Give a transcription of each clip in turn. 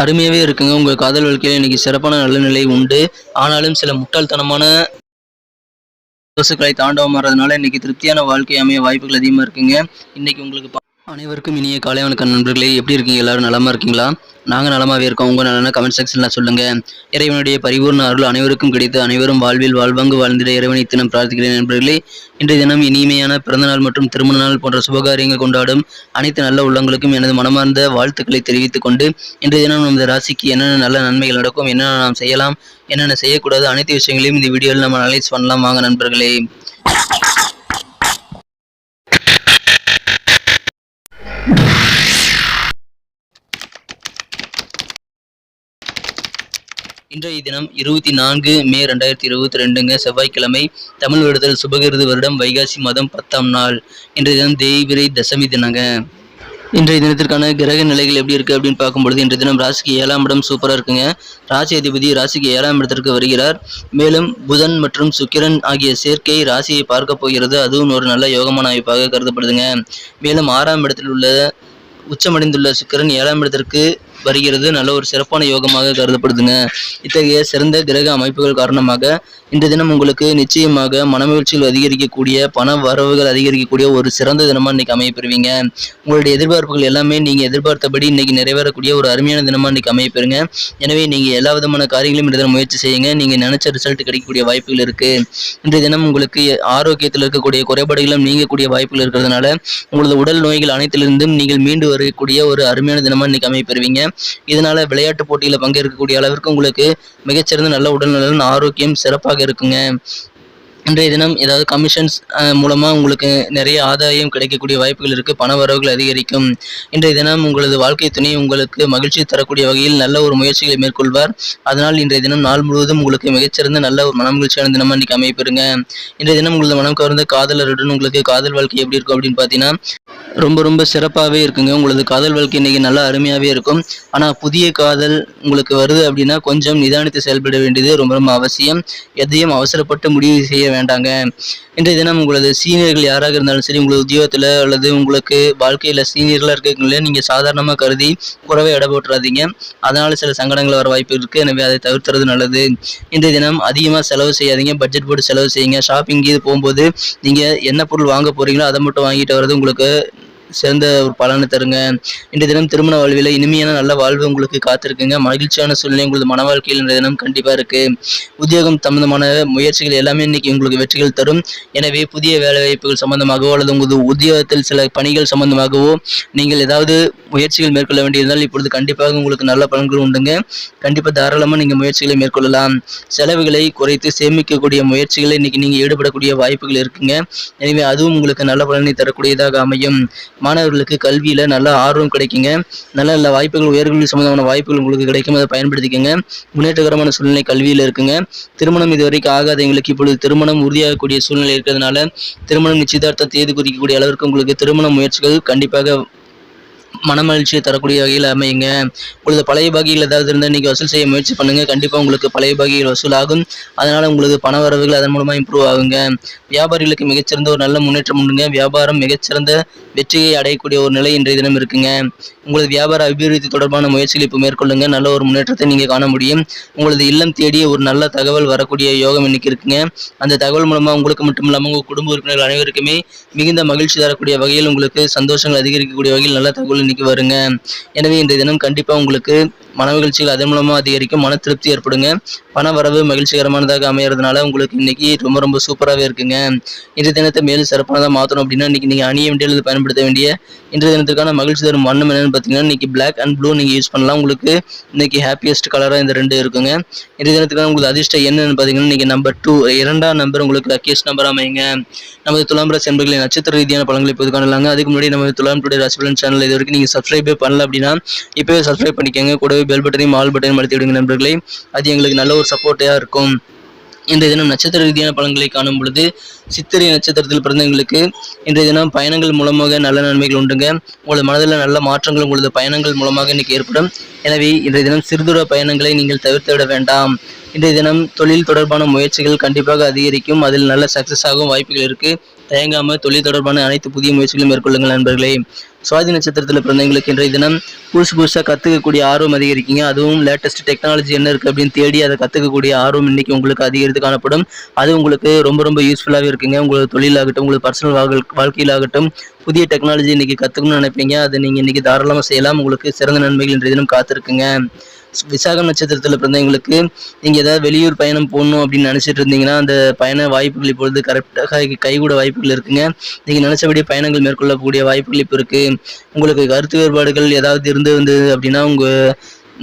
அருமையாகவே இருக்குங்க. உங்கள் காதல் வாழ்க்கையில் இன்னைக்கு சிறப்பான நல்ல நிலை உண்டு. ஆனாலும் சில முட்டாள்தனமான தோசுக்களை தாண்டவம் வர்றதுனால இன்னைக்கு திருப்தியான வாழ்க்கை அமைய வாய்ப்புகள் அதிகமாக இருக்குங்க. இன்னைக்கு உங்களுக்கு பா- அனைவருக்கும் இனிய காலை வணக்கம் நண்பர்களே. எப்படி இருக்கீங்க? எல்லாரும் நலமாக இருக்கீங்களா? நாங்கள் நலமாகவே இருக்கோம். உங்கள் நலன கமெண்ட் செக்ஷனில் சொல்லுங்கள் இறைவனுடைய பரிபூர்ண அருள் அனைவருக்கும் கிடைத்து அனைவரும் வாழ்வில் வாழ்வாங்கு வாழ்ந்திட இறைவனை தினம் பிரார்த்திக்கிறேன் நண்பர்களே. இன்றைய தினம் இனிமையான பிறந்தநாள் மற்றும் திருமண நாள் போன்ற சுபகாரியங்கள் கொண்டாடும் அனைத்து நல்ல உள்ளங்களுக்கும் எனது மனமார்ந்த வாழ்த்துக்களை தெரிவித்துக் கொண்டு இன்றைய தினம் நமது ராசிக்கு என்னென்ன நல்ல நன்மைகள் நடக்கும் என்னென்ன நாம் செய்யலாம் என்னென்ன செய்யக்கூடாது அனைத்து விஷயங்களையும் இந்த வீடியோவில் நம்ம அனலைஸ் பண்ணலாம். வாங்க நண்பர்களே. இன்றைய தினம் இருபத்தி நான்கு மே ரெண்டாயிரத்தி இருபத்தி ரெண்டுங்க செவ்வாய்க்கிழமை தமிழ் விடுதல் சுபகிருது வருடம் வைகாசி மாதம் பத்தாம் நாள். இன்றைய தினம் தேய்பிரை தசமி தினங்க. இன்றைய தினத்திற்கான கிரக நிலைகள் எப்படி இருக்குது அப்படின்னு பார்க்கும்பொழுது இன்றைய தினம் ராசிக்கு ஏழாம் இடம் சூப்பராக இருக்குங்க. ராசி அதிபதி ராசிக்கு ஏழாம் இடத்திற்கு வருகிறார். மேலும் புதன் மற்றும் சுக்கிரன் ஆகிய சேர்க்கை ராசியை பார்க்க போகிறது. அதுவும் ஒரு நல்ல யோகமான அமைப்பாக கருதப்படுதுங்க. மேலும் ஆறாம் இடத்தில் உள்ள உச்சமடைந்துள்ள சுக்கிரன் ஏழாம் இடத்திற்கு வருகிறது. நல்ல ஒரு சிறப்பான யோகமாக கருதப்படுதுங்க. இத்தகைய சிறந்த கிரக அமைப்புகள் காரணமாக இந்த தினம் உங்களுக்கு நிச்சயமாக மனமகிழ்ச்சிகள் அதிகரிக்கக்கூடிய பண வரவுகள் அதிகரிக்கக்கூடிய ஒரு சிறந்த தினமாக இன்னைக்கு அமையப்பெறுவீங்க. உங்களுடைய எதிர்பார்ப்புகள் எல்லாமே நீங்கள் எதிர்பார்த்தபடி இன்னைக்கு நிறைவேறக்கூடிய ஒரு அருமையான தினமாக இன்னைக்கு அமையப்பெறுங்க. எனவே நீங்கள் எல்லா விதமான காரியங்களையும் இந்த தினம் முயற்சி செய்யுங்க. நீங்கள் நினைச்ச ரிசல்ட் கிடைக்கக்கூடிய வாய்ப்புகள் இருக்குது இன்றைய தினம் உங்களுக்கு ஆரோக்கியத்தில் இருக்கக்கூடிய குறைபாடுகளும் நீங்கக்கூடிய வாய்ப்புகள் இருக்கிறதுனால உங்களது உடல் நோய்கள் அனைத்திலிருந்தும் நீங்கள் மீண்டு வரக்கூடிய ஒரு அருமையான தினமாக இன்னைக்கு அமைப்பெறுவீங்க இதனால விளையாட்டு போட்டியில் பங்கேற்கக்கூடிய அளவிற்கு உங்களுக்கு மிகச்சிறந்த நல்ல உடல்நலன் ஆரோக்கியம் சிறப்பாக இருக்குங்க. இன்றைய தினம் ஏதாவது கமிஷன்ஸ் மூலமாக உங்களுக்கு நிறைய ஆதாயம் கிடைக்கக்கூடிய வாய்ப்புகள் இருக்கு பண வரவுகள் அதிகரிக்கும். இன்றைய தினம் உங்களது வாழ்க்கை துணை உங்களுக்கு மகிழ்ச்சி தரக்கூடிய வகையில் நல்ல ஒரு முயற்சிகளை மேற்கொள்வார். அதனால் இன்றைய தினம் நாள் முழுவதும் உங்களுக்கு மிகச்சிறந்த நல்ல ஒரு மனமகிழ்ச்சியான தினமா இன்னைக்கு அமைப்பெறுங்க இன்றைய தினம் உங்களது மனம் கவர்ந்த காதலருடன் உங்களுக்கு காதல் வாழ்க்கை எப்படி இருக்கும் அப்படின்னு பார்த்தீங்கன்னா ரொம்ப ரொம்ப சிறப்பாகவே இருக்குங்க. உங்களது காதல் வாழ்க்கை இன்னைக்கு நல்லா அருமையாகவே இருக்கும். ஆனால் புதிய காதல் உங்களுக்கு வருது அப்படின்னா கொஞ்சம் நிதானித்து செயல்பட வேண்டியது ரொம்ப ரொம்ப அவசியம். எதையும் அவசரப்பட்டு முடிவு செய்ய வேண்டாங்க. இன்றைய தினம் உங்களது சீனியர்கள் யாராக இருந்தாலும் சரி உங்களது உத்தியோகத்தில் அல்லது உங்களுக்கு வாழ்க்கையில் சீனியர்களாக இருக்கீங்களே நீங்கள் சாதாரணமாக கருதி குறவை இடப்பட்டுறாதீங்க போட்டுறாதீங்க. சில சங்கடங்கள் வர வாய்ப்பு இருக்குது எனவே அதை தவிர்த்துறது நல்லது. இன்றைய தினம் அதிகமாக செலவு செய்யாதீங்க. பட்ஜெட் போட்டு செலவு செய்யுங்க. ஷாப்பிங் இது போகும்போது நீங்கள் என்ன பொருள் வாங்க போகிறீங்களோ அதை மட்டும் வாங்கிட்டு வர்றது உங்களுக்கு சிறந்த ஒரு பலனை தருங்க. இன்றைய தினம் திருமண வாழ்வில் இனிமையான நல்ல வாழ்வு உங்களுக்கு காத்திருக்குங்க. மகிழ்ச்சியான சூழ்நிலை உங்களது மன வாழ்க்கையில் இன்றைய தினம் கண்டிப்பாக இருக்குது உத்தியோகம் சம்பந்தமான முயற்சிகள் எல்லாமே இன்னைக்கு உங்களுக்கு வெற்றிகள் தரும். எனவே புதிய வேலை வாய்ப்புகள் சம்பந்தமாகவோ அல்லது உங்களது உத்தியோகத்தில் சில பணிகள் சம்பந்தமாகவோ நீங்கள் ஏதாவது முயற்சிகள் மேற்கொள்ள வேண்டியிருந்தால் இப்பொழுது கண்டிப்பாக உங்களுக்கு நல்ல பலன்கள் உண்டுங்க. கண்டிப்பாக தாராளமாக நீங்கள் முயற்சிகளை மேற்கொள்ளலாம். செலவுகளை குறைத்து சேமிக்கக்கூடிய முயற்சிகளை இன்றைக்கி நீங்கள் ஈடுபடக்கூடிய வாய்ப்புகள் இருக்குங்க. எனவே அதுவும் உங்களுக்கு நல்ல பலனை தரக்கூடியதாக அமையும். மாணவர்களுக்கு கல்வியில் நல்ல ஆர்வம் கிடைக்குங்க. நல்ல நல்ல வாய்ப்புகள் உயர்கல்வி சம்பந்தமான வாய்ப்புகள் உங்களுக்கு கிடைக்கும். அதை பயன்படுத்திக்கங்க. முன்னேற்றகரமான சூழ்நிலை கல்வியில் இருக்குங்க. திருமணம் இதுவரைக்கும் ஆகாதவங்களுக்கு இப்பொழுது திருமணம் உறுதியாகக்கூடிய சூழ்நிலை இருக்கிறதுனால திருமணம் நிச்சயதார்த்தம் தேதி குறிக்கக்கூடிய அளவிற்கு உங்களுக்கு திருமண முயற்சிகள் கண்டிப்பாக மனமகிழ்ச்சியை தரக்கூடிய வகையில் அமையுங்க. உங்களது பழைய பாகியில் ஏதாவது இருந்தால் நீங்கள் வசூல் செய்ய முயற்சி பண்ணுங்கள் கண்டிப்பாக உங்களுக்கு பழைய பாகியில் வசூலாகும். அதனால் உங்களுக்கு பண வரவுகள் அதன் மூலமாக இம்ப்ரூவ் ஆகுங்க. வியாபாரிகளுக்கு மிகச்சிறந்த ஒரு நல்ல முன்னேற்றம் உண்டுங்க. வியாபாரம் மிகச்சிறந்த வெற்றியை அடையக்கூடிய ஒரு நிலை இன்றைய தினம் இருக்குங்க. உங்களது வியாபார அபிவிருத்தி தொடர்பான முயற்சிகள் இப்போ மேற்கொள்ளுங்க. நல்ல ஒரு முன்னேற்றத்தை நீங்கள் காண முடியும். உங்களது இல்லம் தேடிய ஒரு நல்ல தகவல் வரக்கூடிய யோகம் இன்னைக்கு இருக்குங்க. அந்த தகவல் மூலமாக உங்களுக்கு மட்டும் இல்லாமல் உங்கள் குடும்ப உறுப்பினர்கள் அனைவருக்குமே மிகுந்த மகிழ்ச்சி தரக்கூடிய வகையில் உங்களுக்கு சந்தோஷங்கள் அதிகரிக்கக்கூடிய வகையில் நல்ல தகவல் இன்னைக்கு வருங்க. எனவே இன்றைய தினம் கண்டிப்பாக உங்களுக்கு மன மகிழ்ச்சிகள் அதன் மூலமாக அதிகரிக்கும். மன திருப்தி ஏற்படுங்க. பண வரவு மகிழ்ச்சிகரமானதாக அமையிறதுனால உங்களுக்கு இன்னைக்கு ரொம்ப ரொம்ப சூப்பராகவே இருக்குங்க. இன்றைய தினத்தை மேலும் சிறப்பானதாக மாற்றணும் அப்படின்னா இன்னைக்கு நீங்கள் அணிய வேண்டிய பயன்படுத்த வேண்டிய இன்றைய தினத்துக்கான மகிழ்ச்சி தரும் வண்ணம் என்னன்னு பார்த்தீங்கன்னா இன்னைக்கு பிளாக் அண்ட் ப்ளூ நீங்கள் யூஸ் பண்ணலாம். உங்களுக்கு இன்னைக்கு ஹாப்பியஸ்ட் கலராக இந்த ரெண்டு இருக்குங்க. இன்றைய தினத்துக்கான உங்களுக்கு அதிர்ஷ்டம் என்னன்னு பார்த்தீங்கன்னா இன்னைக்கு நம்பர் டூ இரண்டாம் நம்பர் உங்களுக்கு லக்கியஸ்ட் நம்பர் அமையுங்க. நமது துலாம் ராசி என்பர்களின் நட்சத்திர ரீதியான பலன்களை இப்போது காணலாங்க. அதுக்கு முன்னாடி நம்ம துலாம் டுடே ராசி பலன் சேனல் இது வரைக்கும் நீங்கள் சப்ஸ்கிரைபே பண்ணல அப்படின்னா இப்போவே சப்ஸ்கிரைப் பண்ணிக்கோங்க. கூடவே பெல் பட்டனையும் ஆல் பட்டனையும் அழுத்தி விடுங்க நண்பர்களே. அது எங்களுக்கு நல்ல ஒரு சப்போர்ட்டாக இருக்கும். இன்றைய தினம் நட்சத்திர ரீதியான பலன்களை காணும் பொழுது சித்திரை நட்சத்திரத்தில் பிறந்தவங்களுக்கு இன்றைய தினம் பயணங்கள் மூலமாக நல்ல நன்மைகள் உண்டுங்க. உங்களது மனதில் நல்ல மாற்றங்கள் உங்களது பயணங்கள் மூலமாக இன்னைக்கு ஏற்படும். எனவே இன்றைய தினம் சிறுதூர பயணங்களை நீங்கள் தவிர்த்து விட வேண்டாம். இன்றைய தினம் தொழில் தொடர்பான முயற்சிகள் கண்டிப்பாக அதிகரிக்கும். அதில் நல்ல சக்ஸஸ் ஆகும் வாய்ப்புகள் இருக்கு. தயங்காமல் தொழில் தொடர்பான அனைத்து புதிய முயற்சிகளும் மேற்கொள்ளுங்கள் நண்பர்களே. சுவாதி நட்சத்திரத்தில் பிறந்தவங்களுக்கு இன்றைய தினம் புதுசு புதுசாக கற்றுக்கக்கூடிய ஆர்வம் அதிகரிக்குங்க. அதுவும் லேட்டஸ்ட் டெக்னாலஜி என்ன இருக்குது அப்படின்னு தேடி அதை கற்றுக்கக்கூடிய ஆர்வம் இன்னைக்கு உங்களுக்கு அதிகரித்து காணப்படும். அது உங்களுக்கு ரொம்ப ரொம்ப யூஸ்ஃபுல்லாகவே இருக்குங்க. உங்களுக்கு தொழிலாகட்டும் உங்களுக்கு பர்சனல் வாழ்க்கையிலாகட்டும் புதிய டெக்னாலஜி இன்னைக்கு கற்றுக்கணும்னு நினைப்பீங்க. அதை நீங்கள் இன்னைக்கு தாராளமாக செய்யலாம். உங்களுக்கு சிறந்த நன்மைகள் இன்றைய தினம் காத்திருக்குங்க. விசாகம் நட்சத்திரத்தில் பிறந்தவங்களுக்கு நீங்கள் ஏதாவது வெளியூர் பயணம் போகணும் அப்படின்னு நினச்சிட்டு இருந்தீங்கன்னா அந்த பயண வாய்ப்புகள் இப்பொழுது கரெக்டாக கைகூட வாய்ப்புகள் இருக்குங்க. நீங்கள் நினச்சபடி பயணங்கள் மேற்கொள்ளக்கூடிய வாய்ப்புகள் இப்போ இருக்குது உங்களுக்கு கருத்து வேறுபாடுகள் ஏதாவது இருந்து வந்தது அப்படின்னா உங்கள்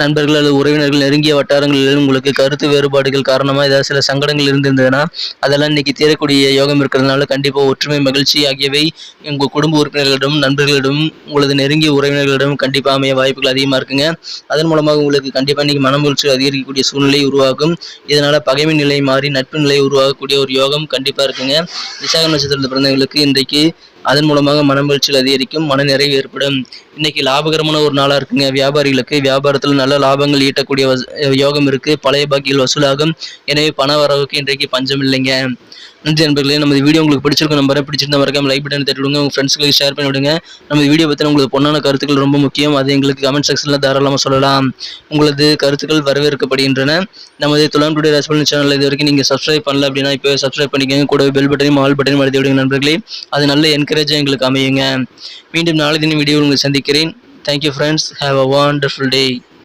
நண்பர்கள் அல்லது உறவினர்கள் நெருங்கிய வட்டாரங்களில் உங்களுக்கு கருத்து வேறுபாடுகள் காரணமாக ஏதாவது சில சங்கடங்கள் இருந்திருந்ததுன்னா அதெல்லாம் இன்னைக்கு தீரக்கூடிய யோகம் இருக்கிறதுனால கண்டிப்பாக ஒற்றுமை மகிழ்ச்சி ஆகியவை உங்கள் குடும்ப உறுப்பினர்களிடம் நண்பர்களிடம் உங்களது நெருங்கிய உறவினர்களிடம் கண்டிப்பாக அமைய வாய்ப்புகள் அதிகமாக இருக்குங்க. அதன் மூலமாக உங்களுக்கு கண்டிப்பாக இன்னைக்கு மன மகிழ்ச்சி அதிகரிக்கக்கூடிய சூழ்நிலை உருவாகும். இதனால் பகைமை நிலை மாறி நட்பு நிலை உருவாகக்கூடிய ஒரு யோகம் கண்டிப்பாக இருக்குங்க. விசாக நட்சத்திரத்தில் பிறந்தவங்களுக்கு இன்றைக்கு அதன் மூலமாக மனமகிழ்ச்சிகள் அதிகரிக்கும் மன நிறைவு ஏற்படும். இன்னைக்கு லாபகரமான ஒரு நாளாக இருக்குங்க. வியாபாரிகளுக்கு வியாபாரத்தில் நல்ல லாபங்கள் ஈட்டக்கூடிய யோகம் இருக்கு. பழைய பாக்கியில் வசூலாகும். எனவே பண வரவுக்கு இன்றைக்கு பஞ்சம் இல்லைங்க. நண்பர்களே. நம்ம வீடியோ உங்களுக்கு பிடிச்சிருக்கும் நம்பரை பிடிச்சிருந்த மறக்காம லைக் பட்டன் தட்டி விடுங்க உங்கள் ஃப்ரெண்ட்ஸ்களுக்கு ஷேர் பண்ணி விடுங்க நம்ம வீடியோ பற்றி உங்களுக்கு பொண்ணான கருத்துக்கள் ரொம்ப முக்கியம். அது எங்களுக்கு கமெண்ட் செக்ஷனில் தாராளமாக சொல்லலாம். உங்களது கருத்துக்கள் வரவேற்கப்படுகின்றன. நமது துலாம் டுடே ரசபலன் சேனல் இது வரைக்கும் நீங்கள் சப்ஸ்கிரைப் பண்ணல அப்படின்னா இப்போ சப்ஸ்கிரைப் பண்ணிக்கோங்க. கூட பெல் பட்டனையும் ஆல் பட்டனையும் அழுத்தி விடுங்க நண்பர்களே. அது நல்ல என்கரேஜாக எங்களுக்கு அமையுங்க. மீண்டும் நாளை தினம் வீடியோ உங்களுக்கு சந்திக்கிறேன். Thank you friends have a wonderful day